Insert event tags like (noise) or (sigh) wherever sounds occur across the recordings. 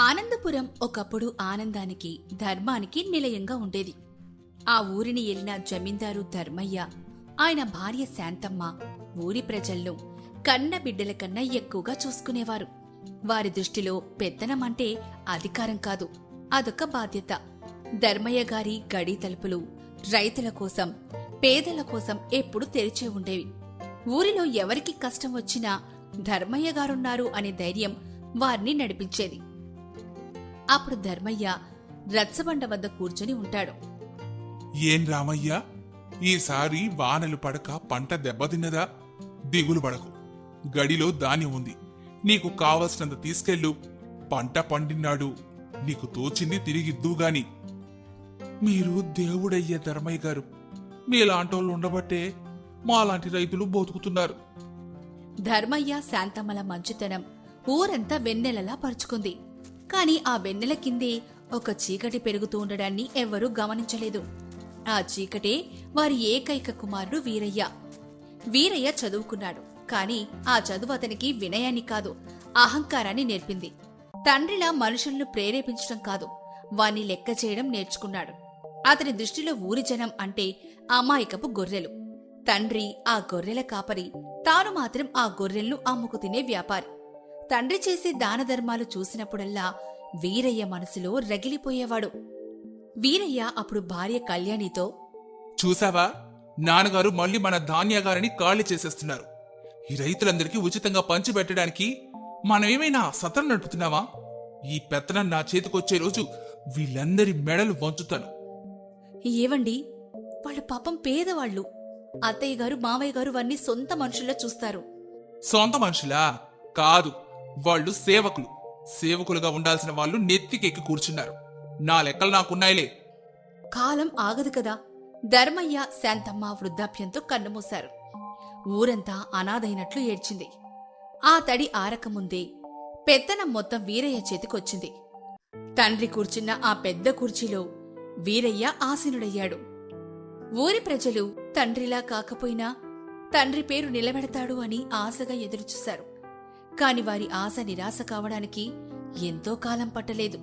ఆనందపురం ఒకప్పుడు ఆనందానికి ధర్మానికి నిలయంగా ఉండేది. ఆ ఊరిని ఏలిన జమీందారు ధర్మయ్య ఆయన భార్య శాంతమ్మ ఊరి ప్రజల్లో కన్న బిడ్డల కన్నా ఎక్కువగా చూసుకునేవారు. వారి దృష్టిలో పెత్తనం అంటే అధికారం కాదు అదొక బాధ్యత. ధర్మయ్య గారి గడి తలుపులు రైతుల కోసం పేదల కోసం ఎప్పుడు తెరిచే ఉండేవి. ఊరిలో ఎవరికి కష్టం వచ్చినా ధర్మయ్య గారున్నారు అనే ధైర్యం వారిని నడిపించేది. అప్పుడు ధర్మయ్య రచ్చబండ వద్ద కూర్చుని ఉంటాడు. ఏం రామయ్య? ఈసారి వానలు పడక పంట దెబ్బతిన్నదా దిగులు పడకు. గడిలో ధాన్యం ఉంది. నీకు కావలసినంత తీసుకెళ్ళు. పంట పండినాడు నీకు తోచింది తిరిగిద్దు గాని. మీరు దేవుడయ్యే ధర్మయ్య గారు. మీలాంటోళ్ళు ఉండబట్టే మాలాంటి రైతులు బతుకుతున్నారు. ధర్మయ్య శాంతమ్మల మంచుతనం ఊరంతా వెన్నెలలా పరుచుకుంది. కాని ఆ వెన్నెల కిందే ఒక చీకటి పెరుగుతూ ఉండడాన్ని ఎవ్వరూ గమనించలేదు. ఆ చీకటే వారి ఏకైక కుమారుడు వీరయ్య. వీరయ్య చదువుకున్నాడు కాని ఆ చదువు అతనికి వినయాన్ని కాదు అహంకారాన్ని నేర్పింది. తండ్రిలా మనుషులను ప్రేరేపించడం కాదు వాణ్ణి లెక్క చేయడం నేర్చుకున్నాడు. అతని దృష్టిలో ఊరి జనం అంటే అమాయకపు గొర్రెలు. తండ్రి ఆ గొర్రెల కాపరి తాను మాత్రం ఆ గొర్రెలను అమ్ముకు తినే వ్యాపారి. తండ్రి చేసే దాన ధర్మాలు చూసినప్పుడల్లా వీరయ్య మనసులో రగిలిపోయేవాడు. వీరయ్య అప్పుడు భార్య కళ్యాణితో చూసావా? నాన్నగారు మళ్ళీ మన ధాన్యాగారిని ఖాళీ చేసేస్తున్నారు. ఈ రైతులందరికీ ఉచితంగా పంచిపెట్టడానికి మనమేమైనా సతం నడుపుతున్నావా? ఈ పెత్తనం నా చేతికొచ్చే రోజు వీళ్ళందరి మెడలు వంచుతాను. ఏవండి? వాళ్ళ పాపం పేదవాళ్ళు. అత్తయ్య గారు మావయ్య గారు వారిని సొంత మనుషుల్లో చూస్తారు. సొంత మనుషులా? కాదు. వాళ్ళు సేవకులు. సేవకులుగా ఉండాల్సిన వాళ్ళు నెత్తికెక్కి కూర్చున్నారు. నా లెక్కలు నాకున్నాయిలే. కాలం ఆగదు కదా. ధర్మయ్య శాంతమ్మ వృద్ధాప్యంతో కన్నుమూశారు. ఊరంతా అనాథైనట్లు ఏడ్చింది. ఆ తడి ఆరకముందే పెత్తనం మొత్తం వీరయ్య చేతికొచ్చింది. తండ్రి కూర్చున్న ఆ పెద్ద కుర్చీలో వీరయ్య ఆసీనుడయ్యాడు. ఊరి ప్రజలు తండ్రిలా కాకపోయినా తండ్రి పేరు నిలబెడతాడు అని ఆశగా ఎదురుచూశారు. కాని వారి ఆశ నిరాశ కావడానికి ఎంతో కాలం పట్టలేదు.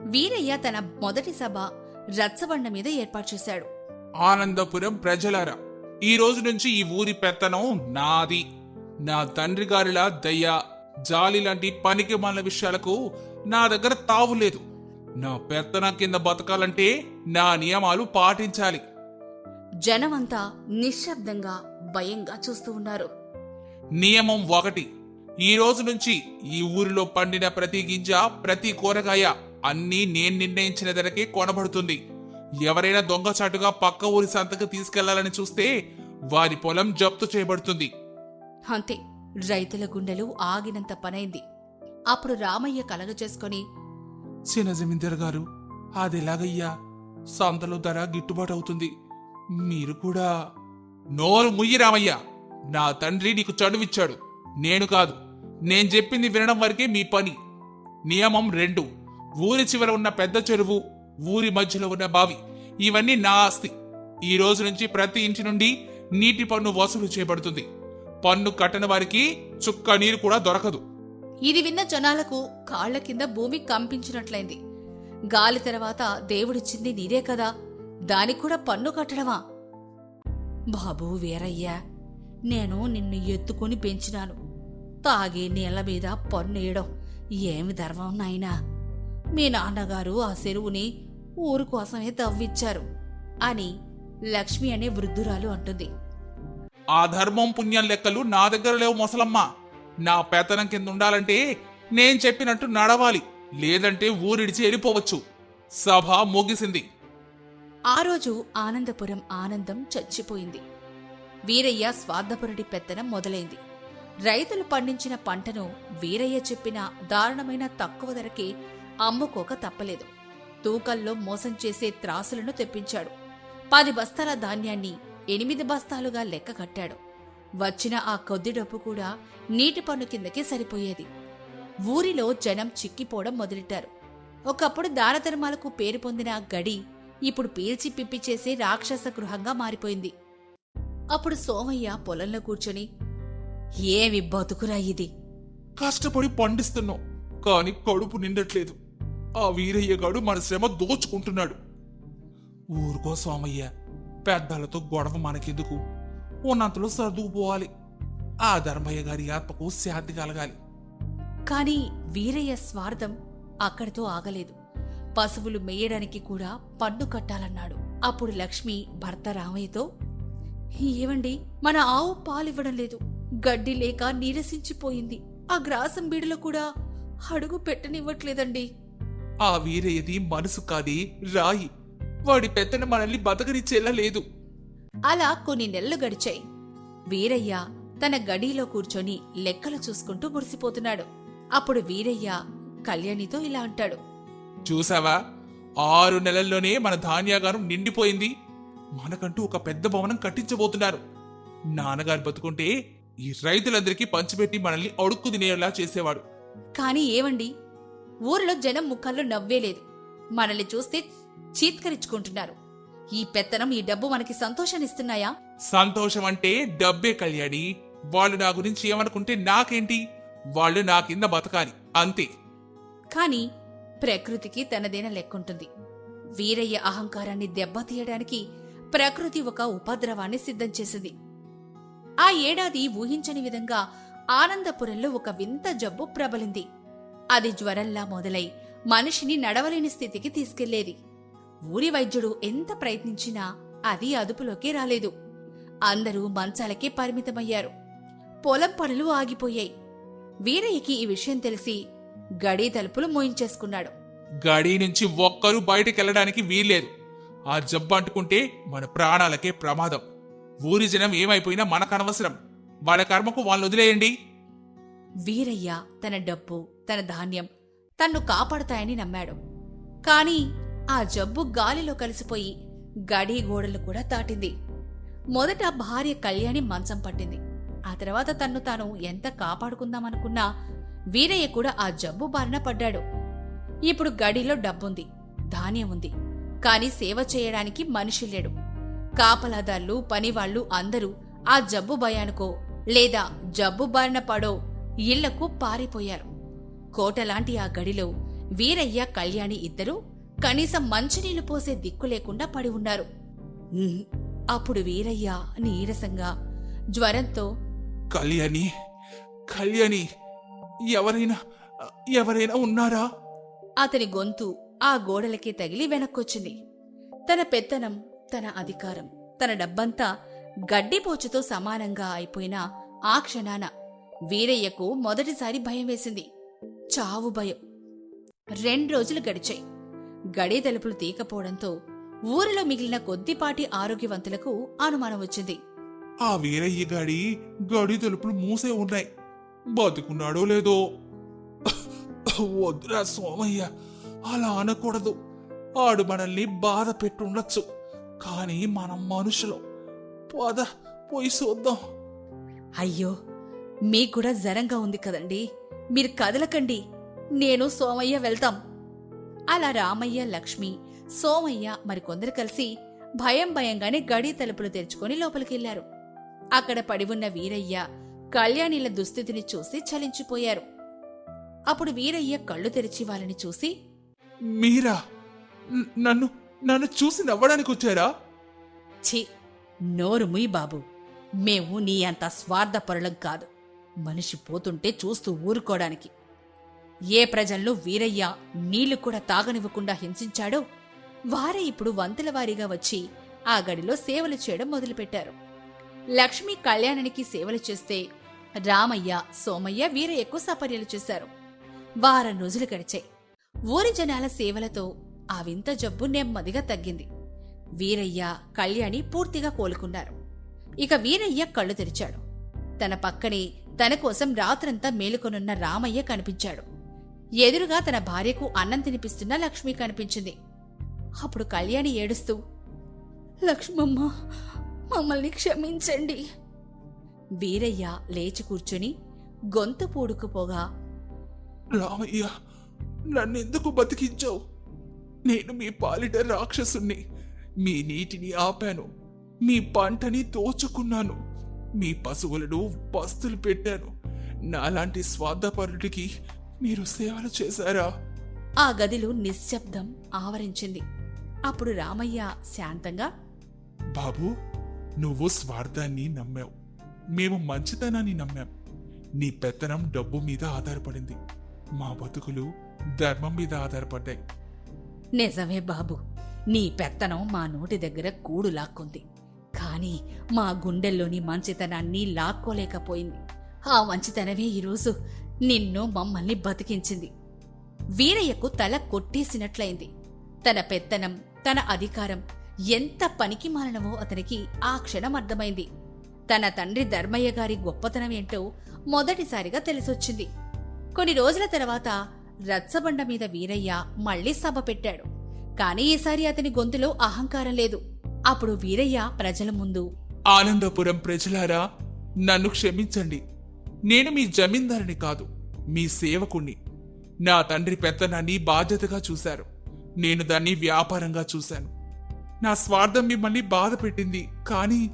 వీరయ్య తన మొదటి సభ రచ్చబండ మీద ఏర్పాటు చేశాడు. ఆనందపురం ప్రజలారా ఈ రోజు నుంచి ఈ ఊరి పెత్తనం నాది. నా తండ్రి గారిలా దయ్య జాలి లాంటి పనికి మాలిన విషయాలకు నా దగ్గర తావు లేదు. నా పెత్తనం కింద బతకాలంటే నా నియమాలు పాటించాలి. జనమంతా నిశ్శబ్దంగా భయంగా చూస్తూ ఉన్నారు. నియమం ఒకటి ఈ రోజు నుంచి ఈ ఊరిలో పండిన ప్రతి గింజ ప్రతి కూరగాయ అన్నీ నేను నిర్ణయించిన ధరకే కొనబడుతుంది. ఎవరైనా దొంగచాటుగా పక్క ఊరి సంతకు తీసుకెళ్ళాలని చూస్తే వారి పొలం జప్తు చేయబడుతుంది. అంతే రైతుల గుండెలు ఆగినంత పనైంది. అప్పుడు రామయ్య కలగచేసుకొని చిన్న జమీందార్ గారు అదెలాగయ్యా? సంతలో ధర గిట్టుబాటు అవుతుంది మీరు కూడా నోరు ముయ్యి రామయ్య. నా తండ్రి నీకు చనువిచ్చాడు. నేను కాదు. నేను చెప్పింది వినడం వరకే మీ పని. నియమం రెండు. ఊరి చివర ఉన్న పెద్ద చెరువు ఊరి మధ్యలో ఉన్న బావి. ఇవన్నీ నా ఆస్తి. ఈ రోజు నుంచి ప్రతి ఇంటి నుండి నీటి పన్ను వసూలు చేయబడుతుంది. పన్ను కట్టని వారికి చుక్క నీరు కూడా దొరకదు. ఇది విన్న జనాలకు కాళ్ళ కింద భూమి కంపించినట్లయింది గాలి తర్వాత దేవుడిచ్చింది నీరే కదా. దానికి కూడా పన్ను కట్టడమా? బాబు వేరయ్యా. నేను నిన్ను ఎత్తుకుని పెంచినాను. తాగే నీళ్ళ మీద పన్నేయడం ఏమి ధర్మం నాయనా? మీ నాన్నగారు ఆ చెరువుని ఊరు కోసమే తవ్విచ్చారు అని లక్ష్మి అనే వృద్ధురాలు అంటుంది. ఆ ధర్మం పుణ్యం లెక్కలు నా దగ్గర లేవు మొసలమ్మ. నా పెత్తనం కింద ఉండాలంటే నేను చెప్పినట్టు నడవాలి. లేదంటే ఊరిడిచి వెళ్ళిపోవచ్చు సభ ముగిసింది. ఆ రోజు ఆనందపురం ఆనందం చచ్చిపోయింది. వీరయ్య స్వార్థపరుడి పెత్తనం మొదలైంది. రైతులు పండించిన పంటను వీరయ్య చెప్పిన దారుణమైన తక్కువ ధరకే అమ్ముకోక తప్పలేదు. తూకల్లో మోసం చేసే త్రాసులను తెప్పించాడు. పది బస్తాల ధాన్యాన్ని ఎనిమిది బస్తాలుగా లెక్క కట్టాడు. వచ్చిన ఆ కొద్ది డబ్బు కూడా నీటి పన్ను కిందకే సరిపోయేది. ఊరిలో జనం చిక్కిపోవడం మొదలెట్టారు. ఒకప్పుడు దానధర్మాలకు పేరు పొందిన గడి ఇప్పుడు పీల్చి పిప్పి చేసే రాక్షస గృహంగా మారిపోయింది. అప్పుడు సోమయ్య పొలంలో కూర్చొని ఏమి బతుకురా ఇది? కష్టపడి పండిస్తున్నాం కానీ కడుపు నిండట్లేదు. ఆ వీరయ్యగాడు మన శ్రమ దోచుకుంటున్నాడు. ఊరుకో సోమయ్య పెద్దలతో గొడవ మనకెందుకు? ఉన్నంతలో సర్దుకుపోవాలి. ఆ ధర్మయ్య గారి ఆత్మకు శాంతి కలగాలి. కాని వీరయ్య స్వార్థం అక్కడితో ఆగలేదు. పశువులు మేయడానికి కూడా పన్ను కట్టాలన్నాడు. అప్పుడు లక్ష్మి భర్త రామయ్యతో ఏవండి మన ఆవు పాలివ్వడం లేదు. గడ్డి లేక నీరసించిపోయింది. ఆ గ్రాసం బీడులో కూడా అడుగు పెట్టనివ్వట్లేదండి. ఆ వీరయ్యది మనసు కాదే రాయి. వాడి పెత్తన మనల్ని బతకనిచ్చేలా లేదు. అలా కొన్ని నెలలు గడిచాయి. వీరయ్య తన గడిలో కూర్చొని లెక్కలు చూసుకుంటూ మురిసిపోతున్నాడు. అప్పుడు వీరయ్య కళ్యాణితో ఇలా అంటాడు. చూసావా? ఆరు నెలల్లోనే మన ధాన్యాగారం నిండిపోయింది. మనకంటూ ఒక పెద్ద భవనం కట్టించబోతున్నారు. నాన్నగారు బతుకుంటే ఈ రైతులందరికీ పంచిపెట్టి మనల్ని అడుక్కు తినేలా చేసేవాడు. కాని ఏవండి ఊరిలో జనం ముఖాల్లో నవ్వే లేదు. మనల్ని చూస్తే చీత్కరించుకుంటున్నారు. ఈ పెత్తనం ఈ డబ్బు మనకి సంతోషాన్నిస్తున్నాయా? సంతోషం అంటే డబ్బే కళ్యాణి. వాళ్ళు నా గురించి ఏమనుకుంటే నాకేంటి? వాళ్ళు నా కింద బతకాలి. అంతే. కాని ప్రకృతికి తనదైన లెక్కుంటుంది. వీరయ్య అహంకారాన్ని దెబ్బతీయడానికి ప్రకృతి ఒక ఉపద్రవాన్ని సిద్ధం చేసింది. ఆ ఏడాది ఊహించని విధంగా ఆనందపురంలో ఒక వింత జబ్బు ప్రబలింది. అది జ్వరంలా మొదలై మనిషిని నడవలేని స్థితికి తీసుకెళ్ళేది. ఊరి వైద్యుడు ఎంత ప్రయత్నించినా అది అదుపులోకి రాలేదు. అందరూ మంచాలకే పరిమితమయ్యారు. పొలం పనులు ఆగిపోయాయి. వీరయ్యకి ఈ విషయం తెలిసి గడీ తలుపులు మోయించేసుకున్నాడు. గడి నుంచి ఒక్కరూ బయటకెళ్ళడానికి వీల్లేదు. ఆ జబ్బు అంటుకుంటే మన ప్రాణాలకే ప్రమాదం. ఊరి జనం ఏమైపోయినా మనకనవసరం. వాళ్ళ కర్మకు వాళ్ళు వదిలేయండి. వీరయ్య తన డబ్బు తన ధాన్యం తన్ను కాపాడతాయని నమ్మాడు. కాని ఆ జబ్బు గాలిలో కలిసిపోయి గడి గోడలు కూడా దాటింది. మొదట భార్య కళ్యాణి మంచం పట్టింది. ఆ తర్వాత తన్ను తాను ఎంత కాపాడుకుందామనుకున్నా వీరయ్య కూడా ఆ జబ్బు బారిన పడ్డాడు. ఇప్పుడు గడిలో డబ్బుంది ధాన్యం ఉంది కాని సేవ చేయడానికి మనిషి లేడు. కాపలాదార్లు పనివాళ్ళు అందరూ ఆ జబ్బు భయానికో లేదా జబ్బు బారిన పడో ఇళ్ళకు పారిపోయారు. కోటలాంటి ఆ గడిలో వీరయ్య కళ్యాణి ఇద్దరూ కనీసం మంచినీళ్ళు పోసే దిక్కు లేకుండా పడి ఉన్నారు. అప్పుడు వీరయ్య నీరసంగా జ్వరంతో కళ్యాణి కళ్యాణి ఎవరైనా ఎవరైనా ఉన్నారా? అతని గొంతు ఆ గోడలకి తగిలి వెనక్కొచ్చింది. తన పెత్తనం తన అధికారం. తన డబ్బంతా గడ్డిపోచుతో సమానంగా అయిపోయిన ఆ క్షణాన వీరయ్యకు మొదటిసారి భయం వేసింది. చావు భయం. రెండు రోజులు గడిచాయి. గడి తలుపులు తీకపోవడంతో ఊరిలో మిగిలిన కొద్దిపాటి ఆరోగ్యవంతులకు అనుమానం వచ్చింది. ఆ వీరయ్య గడి గడి తలుపులు మూసే ఉన్నాయి. బతుకున్నాడో లేదో? వద్దురా సోమయ్య. అలా అనకూడదు. ఆడు మనల్ని బాధ పెట్టుండొచ్చు. కానీ మనం మనుషులం. పద పోయి చూద్దాం. అయ్యో మీకు కూడా జరంగా ఉంది కదండి. మీరు కదలకండి. నేను సోమయ్య వెళ్తాం. అలా రామయ్య లక్ష్మి సోమయ్య మరికొందరు కలిసి భయం భయంగానే గడి తలుపులు తెరుచుకొని లోపలికెళ్ళారు. అక్కడ పడి ఉన్న వీరయ్య కళ్యాణిల దుస్థితిని చూసి చలించిపోయారు. అప్పుడు వీరయ్య కళ్ళు తెరిచి వాళ్ళని చూసి మీరా? నన్ను నన్ను చూసి నవ్వడానికి వచ్చారా ఛీ నోరు ముయ్ బాబు. మేము నీ అంత స్వార్థపరులం కాదు. మనిషి పోతుంటే చూస్తూ ఊరుకోవడానికి ఏ ప్రజల్లో వీరయ్య నీళ్ళు కూడా తాగనివ్వకుండా హింసించాడో వారే ఇప్పుడు వంతుల వారీగా వచ్చి ఆ గడిలో సేవలు చేయడం మొదలుపెట్టారు. లక్ష్మి కళ్యాణానికి సేవలు చేస్తే రామయ్య సోమయ్య వీరయ్యకు సపర్యలు చేశారు. వారం రోజులు గడిచాయి. ఊరి జనాల సేవలతో ఆ వింత జబ్బు నెమ్మదిగా తగ్గింది. వీరయ్య కళ్యాణి పూర్తిగా కోలుకున్నారు. ఇక వీరయ్య కళ్ళు తెరిచాడు. తన పక్కనే తన కోసం రాత్రంతా మేలుకొనున్న రామయ్య కనిపించాడు. ఎదురుగా తన భార్యకు అన్నం తినిపిస్తున్న లక్ష్మి కనిపించింది. అప్పుడు కళ్యాణి ఏడుస్తూ లక్ష్మమ్మ మమ్మల్ని క్షమించండి. వీరయ్య లేచి కూర్చుని గొంతు పూడుకుపోగా రామయ్య నన్నెందుకు బతికించావు? నేను మీ పాలిట రాక్షసుణ్ణి. మీ నీటిని ఆపాను. మీ పంటని దోచుకున్నాను. మీ పశువులను పస్తులు పెట్టాను. నాలాంటి స్వార్థపరుడికి మీరు సేవలు చేశారా? ఆ గదిలో నిశ్శబ్దం ఆవరించింది. అప్పుడు రామయ్య శాంతంగా బాబు నువ్వు స్వార్థాన్ని నమ్మావు. మేము మంచితనాన్ని నమ్మాం. నీ పెత్తనం డబ్బు మీద ఆధారపడింది. మా బతుకులు ధర్మం మీద ఆధారపడ్డాయి. నిజమే బాబు. నీ పెత్తనం మా నోటి దగ్గర కూడు లాక్కుంది. కానీ మా గుండెల్లోని మంచితనాన్ని లాక్కోలేకపోయింది. ఆ మంచితనమే ఈరోజు నిన్ను మమ్మల్ని బతికించింది. వీరయ్యకు తల కొట్టేసినట్లయింది. తన పెత్తనం తన అధికారం ఎంత పనికి మాలినవో అతనికి ఆ క్షణం అర్థమైంది. తన తండ్రి ధర్మయ్య గారి గొప్పతనం ఏంటో మొదటిసారిగా తెలిసొచ్చింది. కొన్ని రోజుల తర్వాత రచ్చబండ మీద వీరయ్య మళ్ళీ సభ పెట్టాడు. కాని ఈసారి అతని గొంతులో అహంకారం లేదు. అప్పుడు వీరయ్య ప్రజల ముందు ఆనందపురం ప్రజలారా నన్ను క్షమించండి. నేను మీ జమీందారుని కాదు మీ సేవకుణ్ణి. నా తండ్రి పెత్తనాన్ని బాధ్యతగా చూశారు. నేను దాన్ని వ్యాపారంగా చూశాను. నా స్వార్థం మిమ్మల్ని బాధ పెట్టింది కానీ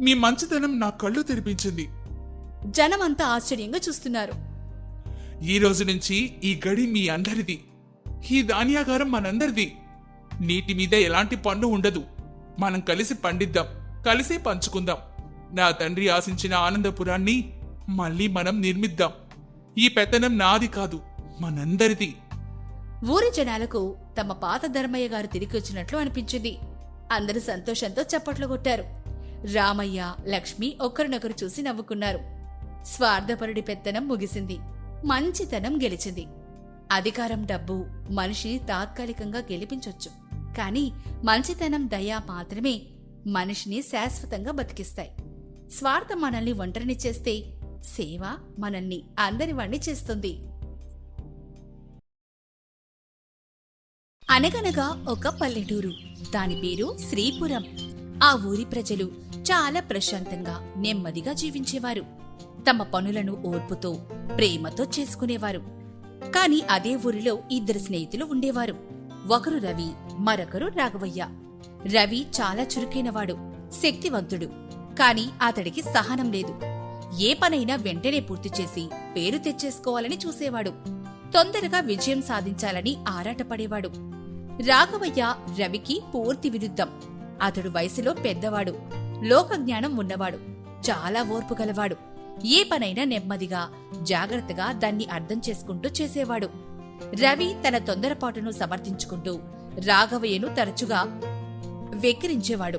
మీ మంచితనం నా కళ్ళు తెరిపించింది. జనమంతా ఆశ్చర్యంగా చూస్తున్నారు. ఈ రోజు నుంచి ఈ గడి మీ అందరిది. ఈ ధాన్యాగారం మనందరిది. నీటి మీద ఎలాంటి పన్ను ఉండదు. మనం కలిసి పండిద్దాం కలిసి పంచుకుందాం. నా తండ్రి ఆశించిన ఆనందపురాన్ని మళ్ళీ మనం నిర్మిద్దాం. ఈ పెత్తనం నాది కాదు మనందరిది. ఊరి జనాలకు తమ పాత ధర్మయ్య గారు తిరిగి వచ్చినట్లు అనిపించింది. అందరూ సంతోషంతో చప్పట్లు కొట్టారు. రామయ్య లక్ష్మి ఒకరినొకరు చూసి నవ్వుకున్నారు. స్వార్థపరుడి పెత్తనం ముగిసింది. మంచితనం గెలిచింది. అధికారం డబ్బు మనిషిని తాత్కాలికంగా గెలిపించొచ్చు. కానీ మంచితనం దయ మాత్రమే మనిషిని శాశ్వతంగా బతికిస్తాయి. స్వార్థం మనల్ని ఒంటరిని చేస్తే సేవ మనల్ని అందరివాణ్ణి చేస్తుంది. అనగనగా ఒక పల్లెటూరు. దాని పేరు శ్రీపురం. ఆ ఊరి ప్రజలు చాలా ప్రశాంతంగా నెమ్మదిగా జీవించేవారు. తమ పనులను ఓర్పుతో ప్రేమతో చేసుకునేవారు. కాని అదే ఊరిలో ఇద్దరు స్నేహితులు ఉండేవారు. ఒకరు రవి మరొకరు రాఘవయ్య. రవి చాలా చురుకైనవాడు శక్తివంతుడు. కాని అతడికి సహనం లేదు. ఏ పనైనా వెంటనే పూర్తి చేసి పేరు తెచ్చేసుకోవాలని చూసేవాడు. తొందరగా విజయం సాధించాలని ఆరాటపడేవాడు. రాఘవయ్య రవికి పూర్తి విరుద్ధం. అతడు వయసులో పెద్దవాడు. లోకజ్ఞానం ఉన్నవాడు. చాలా ఓర్పు గలవాడు. ఏ పనైనా నెమ్మదిగా జాగ్రత్తగా దాన్ని అర్థం చేసుకుంటూ చేసేవాడు. రవి తన తొందరపాటును సమర్థించుకుంటూ రాఘవయ్యను తరచుగా వెక్కిరించేవాడు.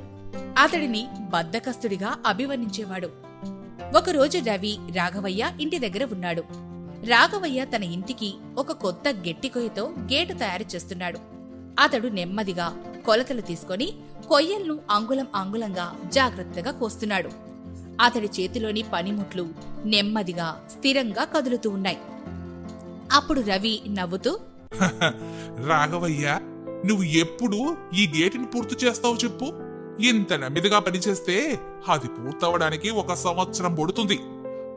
అతడిని బద్దకస్తుడిగా అభివర్ణించేవాడు. ఒకరోజు రవి రాఘవయ్య ఇంటి దగ్గర ఉన్నాడు. రాఘవయ్య తన ఇంటికి ఒక కొత్త గెట్టి కొయ్యతో గేటు తయారు చేస్తున్నాడు. అతడు నెమ్మదిగా కొలతలు తీసుకొని కొయ్యలను అంగుళం అంగుళంగా జాగ్రత్తగా కోస్తున్నాడు. అతడి చేతిలోని పనిముట్లు నెమ్మదిగా స్థిరంగా కదులుతూ ఉన్నాయి. అప్పుడు రవి నవ్వుతూ (laughs) రాఘవయ్య నువ్వు ఎప్పుడు ఈ గేటుని పూర్తి చేస్తావు చెప్పు. ఇంత నెమ్మదిగా పనిచేస్తే అది పూర్తవడానికి ఒక సంవత్సరం పడుతుంది.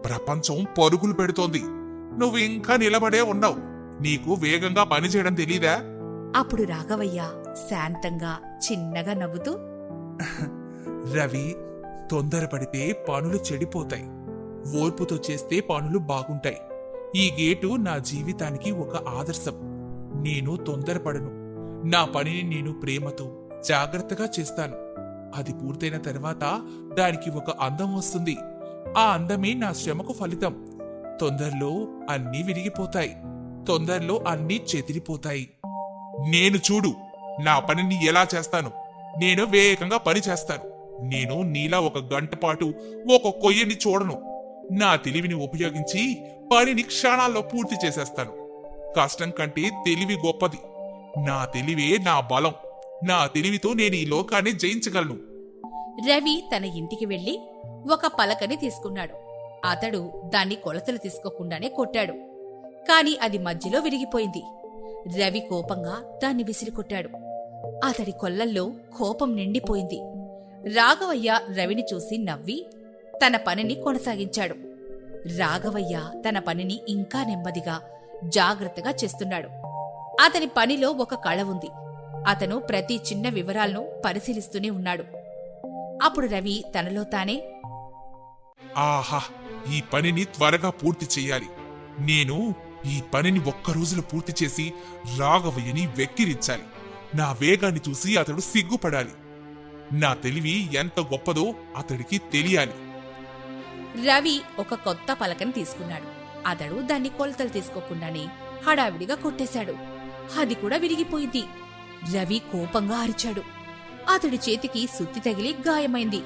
ప్రపంచం పరుగులు పెడుతోంది. నువ్వు ఇంకా నిలబడే ఉన్నావు. నీకు వేగంగా పని చేయడం తెలీదా? అప్పుడు రాఘవయ్య శాంతంగా చిన్నగా నవ్వుతూ (laughs) రవి తొందరపడితే పనులు చెడిపోతాయి. ఓర్పుతో చేస్తే పనులు బాగుంటాయి. ఈ గేటు నా జీవితానికి ఒక ఆదర్శం. నేను తొందరపడను. నా పనిని నేను ప్రేమతో జాగ్రత్తగా చేస్తాను. అది పూర్తయిన తర్వాత దానికి ఒక అందం వస్తుంది. ఆ అందమే నా శ్రమకు ఫలితం. తొందరలో అన్నీ విరిగిపోతాయి. తొందరలో అన్నీ చెదిరిపోతాయి. నేను చూడు నా పనిని ఎలా చేస్తాను? నేను వేగంగా పని చేస్తాను. నేను నీలా ఒక గంట పాటు ఒక కొయ్యని చూడను. నా తెలివిని ఉపయోగించి పనిని క్షణాల్లో పూర్తి చేసేస్తాను. కష్టం కంటే తెలివి గొప్పది. నా తెలివే నా బలం. నా తెలివితో నేను ఈ లోకాన్ని జయించగలను. రవి తన ఇంటికి వెళ్ళి ఒక పలకని తీసుకున్నాడు. అతడు దాన్ని కొలతలు తీసుకోకుండానే కొట్టాడు. కాని అది మధ్యలో విరిగిపోయింది. రవి కోపంగా దాన్ని విసిరికొట్టాడు. అతడి కొల్లల్లో కోపం నిండిపోయింది. రాఘవయ్య రవిని చూసి నవ్వి తన పనిని కొనసాగించాడు. రాఘవయ్య తన పనిని ఇంకా నెమ్మదిగా జాగ్రత్తగా చేస్తున్నాడు. అతని పనిలో ఒక కళ ఉంది. అతను ప్రతి చిన్న వివరాలను పరిశీలిస్తూనే ఉన్నాడు. అప్పుడు రవి తనలో తానే ఆహా! ఈ పనిని త్వరగా పూర్తి చేయాలి. నేను ఈ పనిని ఒక్క రోజులో పూర్తి చేసి రాఘవయ్యని వెక్కిరించాలి. నా వేగాన్ని చూసి అతడు సిగ్గుపడాలి. నా తెలివి ఎంత గొప్పదో అతడికి తెలియాలి. రవి ఒక కొత్త పలకని తీసుకున్నాడు. అతడు దాన్ని కొలతలు తీసుకోకుండానే హడావిడిగా కొట్టేశాడు. అది కూడా విరిగిపోయింది. రవి కోపంగా అరిచాడు. అతడి చేతికి సుత్తి తగిలి గాయమైంది.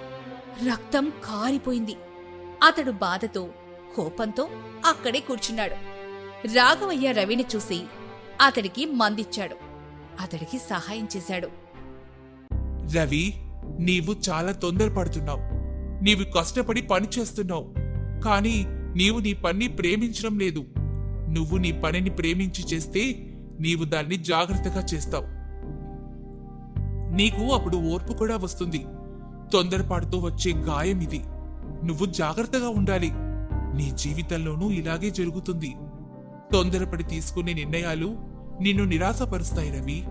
రక్తం కారిపోయింది. అతడు బాధతో కోపంతో అక్కడే కూర్చున్నాడు. రాఘవయ్య రవిని చూసి అతడికి మందిచ్చాడు. అతడికి సహాయం చేశాడు. రవి నీవు చాలా తొందరపడుతున్నావు. నీవు కష్టపడి పని చేస్తున్నావు. కానీ నీవు నీ పని ప్రేమించడం లేదు. నువ్వు నీ పనిని ప్రేమించి చేస్తే నీవు దాన్ని జాగ్రత్తగా చేస్తావు. నీకు అప్పుడు ఓర్పు కూడా వస్తుంది. తొందరపాటుతో వచ్చే గాయం ఇది. నువ్వు జాగ్రత్తగా ఉండాలి. నీ జీవితంలోనూ ఇలాగే జరుగుతుంది. తొందరపడి తీసుకునే నిర్ణయాలు నిన్ను నిరాశపరుస్తాయి రవి.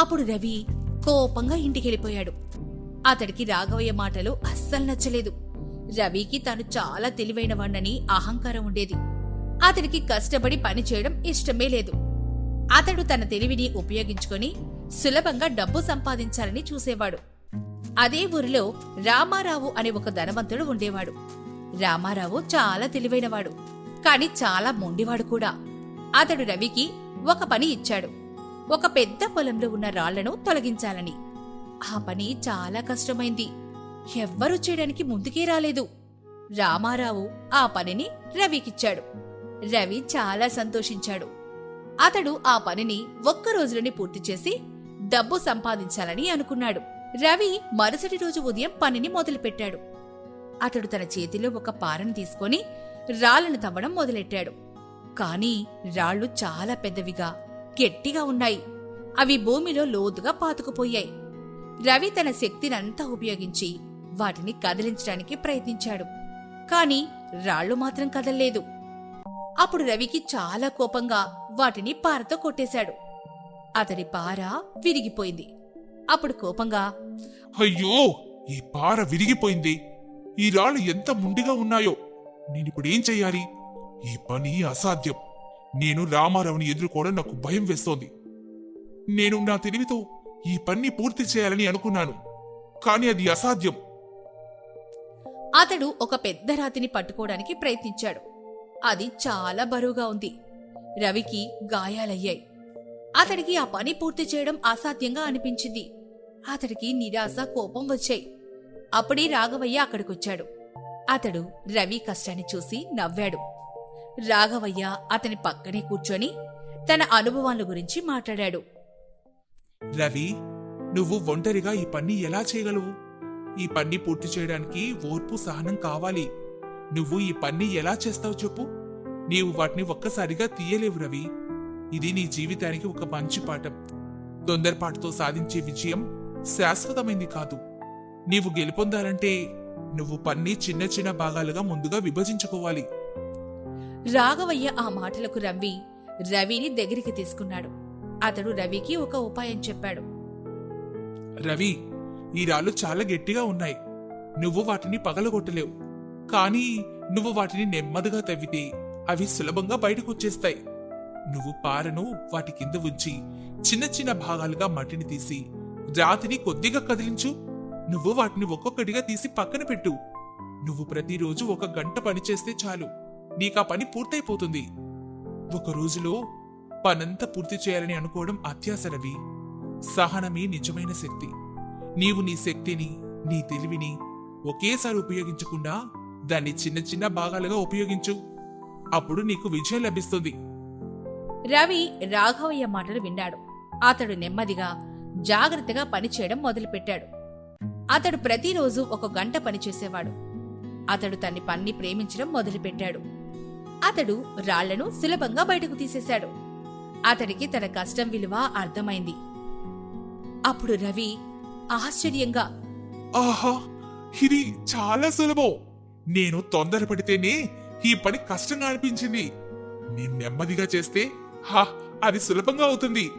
అప్పుడు రవి కోపంగా ఇంటికెళ్ళిపోయాడు. అతడికి రాఘవయ్య మాటలు అస్సలు నచ్చలేదు. రవికి తాను చాలా తెలివైనవాణ్ణని అహంకారం ఉండేది. అతడికి కష్టపడి పని చేయడం ఇష్టమే లేదు. అతడు తన తెలివిని ఉపయోగించుకొని సులభంగా డబ్బు సంపాదించాలని చూసేవాడు. అదే ఊరిలో రామారావు అనే ఒక ధనవంతుడు ఉండేవాడు. రామారావు చాలా తెలివైనవాడు కాని చాలా మొండివాడు కూడా. అతడు రవికి ఒక పని ఇచ్చాడు. ఒక పెద్ద పొలంలో ఉన్న రాళ్ళను తొలగించాలని. ఆ పని చాలా కష్టమైంది. ఎవ్వరూ చేయడానికి ముందుకే రాలేదు. రామారావు ఆ పనిని రవికిచ్చాడు. రవి చాలా సంతోషించాడు. అతడు ఆ పనిని ఒక్క రోజులోనే పూర్తి చేసి డబ్బు సంపాదించాలని అనుకున్నాడు. రవి మరుసటి రోజు ఉదయం పనిని మొదలుపెట్టాడు. అతడు తన చేతిలో ఒక పారను తీసుకొని రాళ్ళను తవ్వడం మొదలెట్టాడు. కాని రాళ్ళు చాలా పెద్దవిగా గట్టిగా ఉన్నాయి. అవి భూమిలో లోతుగా పాతుకుపోయాయి. రవి తన శక్తినంతా ఉపయోగించి వాటిని కదిలించడానికి ప్రయత్నించాడు. కాని రాళ్ళు మాత్రం కదల్లేదు. అప్పుడు రవికి చాలా కోపంగా వాటిని పారతో కొట్టేశాడు. అతడి పార విరిగిపోయింది. అప్పుడు కోపంగా అయ్యో ఈ పార విరిగిపోయింది. ఈ రాళ్ళు ఎంత ముండిగా ఉన్నాయో. నేనిప్పుడేం చెయ్యాలి? ఈ పని అసాధ్యం. నేను రామారావుని ఎదుర్కోవడం నాకు భయం వేస్తోంది. నేను నా తెలివితో ఈ పని పూర్తి చేయాలని అనుకున్నాను. కానీ అది అసాధ్యం. అతడు ఒక పెద్ద రాతిని పట్టుకోవడానికి ప్రయత్నించాడు. అది చాలా బరువుగా ఉంది. రవికి గాయాలయ్యాయి. అతడికి ఆ పని పూర్తి చేయడం అసాధ్యంగా అనిపించింది. అతడికి నిరాశ కోపం వచ్చాయి. అప్పుడే రాఘవయ్య అక్కడికొచ్చాడు. అతడు రవి కష్టాన్ని చూసి నవ్వాడు. రాఘవయ్య అతని పక్కనే కూర్చొని తన అనుభవాల గురించి మాట్లాడాడు. రవి నువ్వు ఒంటరిగా ఈ పని ఎలా చేయగలవు? ఈ పని పూర్తి చేయడానికి ఓర్పు సహనం కావాలి. నువ్వు ఈ పని ఎలా చేస్తావు చెప్పు. నీవు వాటిని ఒక్కసారిగా తీయలేవు రవి. ఇది నీ జీవితానికి ఒక మంచి పాఠం. తొందరపాటుతో సాధించే విజయం శాశ్వతమైంది కాదు. నీవు గెలుపొందాలంటే నువ్వు పన్ని చిన్న చిన్న భాగాలుగా ముందుగా విభజించుకోవాలి. రాఘవయ్య ఆ మాటలకు రవి రవిని దగ్గరికి తీసుకున్నాడు. అతడు రవికి ఒక ఉపాయం చెప్పాడు. రవి ఈ రాళ్ళు చాలా గట్టిగా ఉన్నాయి. నువ్వు వాటిని పగలగొట్టలేవు. కానీ నువ్వు వాటిని నెమ్మదిగా తవ్వితే అవి సులభంగా బయటకు వచ్చేస్తాయి నువ్వు పారను వాటి కింద ఉంచి చిన్న చిన్న భాగాలుగా మట్టిని తీసి రాతిని కొద్దిగా కదిలించు. నువ్వు వాటిని ఒక్కొక్కటిగా తీసి పక్కన పెట్టు. నువ్వు ప్రతిరోజు ఒక గంట పనిచేస్తే చాలు. నీకా పని పూర్తయిపోతుంది. ఒక రోజులో పనంతా పూర్తి చేయాలని అనుకోవడం అత్యాసరవి సహనమే నిజమైన శక్తి. నీవు నీ శక్తిని నీ తెలివిని ఒకేసారి ఉపయోగించకుండా దాన్ని చిన్న చిన్న భాగాలుగా ఉపయోగించు. అప్పుడు నీకు విజయం లభిస్తుంది. రవి రాఘవయ్య మాటలు విన్నాడు. అతడు నెమ్మదిగా జాగ్రత్తగా పనిచేయడం మొదలుపెట్టాడు. అతడు ప్రతిరోజు ఒక గంట పనిచేసేవాడు అతడు తన్ని పన్ని ప్రేమించడం మొదలుపెట్టాడు. అతడు రాళ్ళను సులభంగా బయటకు తీసేశాడు. అతడికి తన కష్టం విలువ అర్థమైంది. అప్పుడు రవి ఆశ్చర్యంగా ఆహా ఇది చాలా సులభం. నేను తొందరపడితేనే ఈ పని కష్టంగా అనిపించింది. నేను నెమ్మదిగా చేస్తే హా అది సులభంగా అవుతుంది.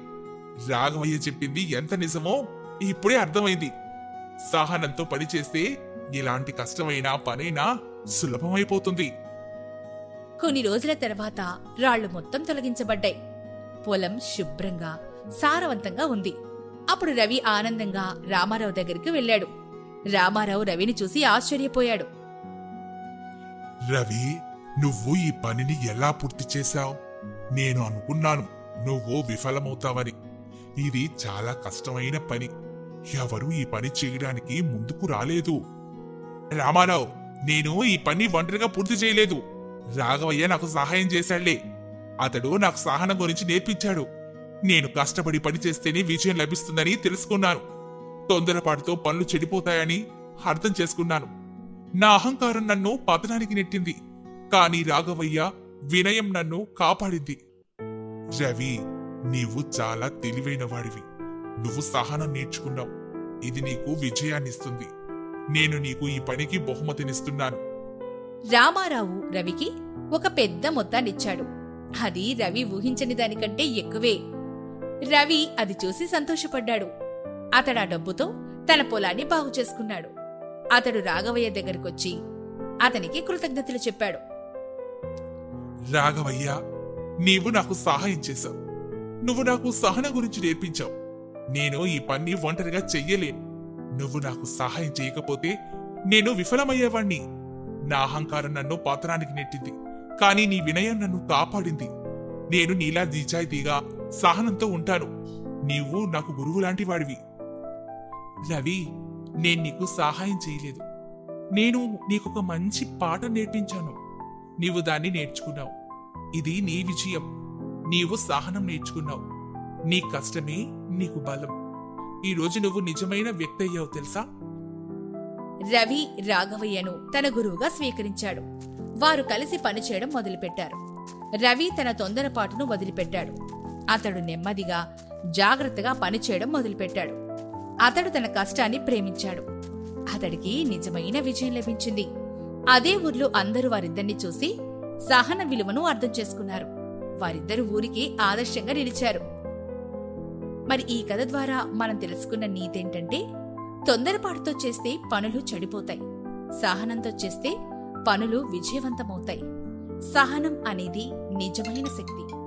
రాఘవయ్య చెప్పింది ఎంత నిజమో ఇప్పుడే అర్థమైంది. సహనంతో పని చేస్తే ఎలాంటి కష్టమైన పనైనా సులభమైపోతుంది. కొన్ని రోజుల తర్వాత రాళ్ళు మొత్తం తొలగించబడ్డాయి. పొలం శుభ్రంగా సారవంతంగా ఉంది. అప్పుడు రవి ఆనందంగా రామారావు దగ్గరికి వెళ్ళాడు. రామారావు రవిని చూసి ఆశ్చర్యపోయాడు. రవి నువ్వు ఈ పనిని ఎలా పూర్తి చేశావు? నేను అనుకున్నాను నువ్వు విఫలమవుతావని. ఇది చాలా కష్టమైన పని. ఎవరు ఈ పని చేయడానికి ముందుకు రాలేదు. రామారావు నేను ఈ పని ఒంటరిగా పూర్తి చేయలేదు. రాఘవయ్య నాకు సహాయం చేశాడులే. అతడు నాకు సహనం గురించి నేర్పించాడు. నేను కష్టపడి పని చేస్తేనే విజయం లభిస్తుందని తెలుసుకున్నాను. తొందరపాటుతో పనులు చెడిపోతాయని అర్థం చేసుకున్నాను. నా అహంకారం నన్ను పతనానికి నెట్టింది. కానీ రాఘవయ్య వినయం నన్ను కాపాడింది. రవి నీవు చాలా తెలివైన వాడివి. నువ్వు సహనం నేర్చుకున్నావు. ఇది నీకు విజయాన్నిస్తుంది. నేను నీకు ఈ పనికి బహుమతినిస్తున్నాను. రామారావు రవికి ఒక పెద్ద మొత్తాన్నిచ్చాడు. అది రవి ఊహించని దానికంటే ఎక్కువే. రవి అది చూసి సంతోషపడ్డాడు. అతడు ఆ డబ్బుతో తన పొలాన్ని బాగు చేసుకున్నాడు. అతడు రాఘవయ్య దగ్గరకొచ్చి అతనికి కృతజ్ఞతలు చెప్పాడు. రాఘవయ్య నీవు నాకు సహాయం చేశావు. నువ్వు నాకు సహనం గురించి నేర్పించావు. నేను ఈ పని ఒంటరిగా చెయ్యలేను. నువ్వు నాకు సహాయం చేయకపోతే నేను విఫలమయ్యేవాణ్ణి. నా అహంకారం నన్ను పాత్రానికి నెట్టింది. కానీ నీ వినయం నన్ను కాపాడింది. నేను నీలా నిజాయితీగా సహనంతో ఉంటాను. నీవు నాకు గురువు లాంటి వాడివి. రవి నేను నీకు సహాయం చేయలేదు. నేను నీకొక మంచి పాట నేర్పించాను. నీవు దాన్ని నేర్చుకున్నావు. ఇది నీ విజయం. నీవు సహనం నేర్చుకున్నావు. నీ కష్టమే నీకు బలం. ఈ రోజు నువ్వు నిజమైన వ్యక్తి అయ్యావు తెలుసా? రవి రాఘవయ్యను తన గురువుగా స్వీకరించాడు. వారు కలిసి పనిచేయడం మొదలుపెట్టారు. రవి తన తొందరపాటును వదిలిపెట్టాడు. అతడు నెమ్మదిగా జాగ్రత్తగా పనిచేయడం మొదలుపెట్టాడు. అతడు తన కష్టాన్ని ప్రేమించాడు. అతడికి నిజమైన విజయం లభించింది. అదే ఊర్లో అందరూ వారిద్దరిని చూసి సహన విలువను అర్థం చేసుకున్నారు. వారిద్దరు ఊరికి ఆదర్శంగా నిలిచారు. మరి ఈ కథ ద్వారా మనం తెలుసుకున్న నీతేంటంటే తొందరపాటుతో చేస్తే పనులు చెడిపోతాయి. సహనంతో చేస్తే పనులు విజయవంతమవుతాయి. సహనం అనేది నిజమైన శక్తి.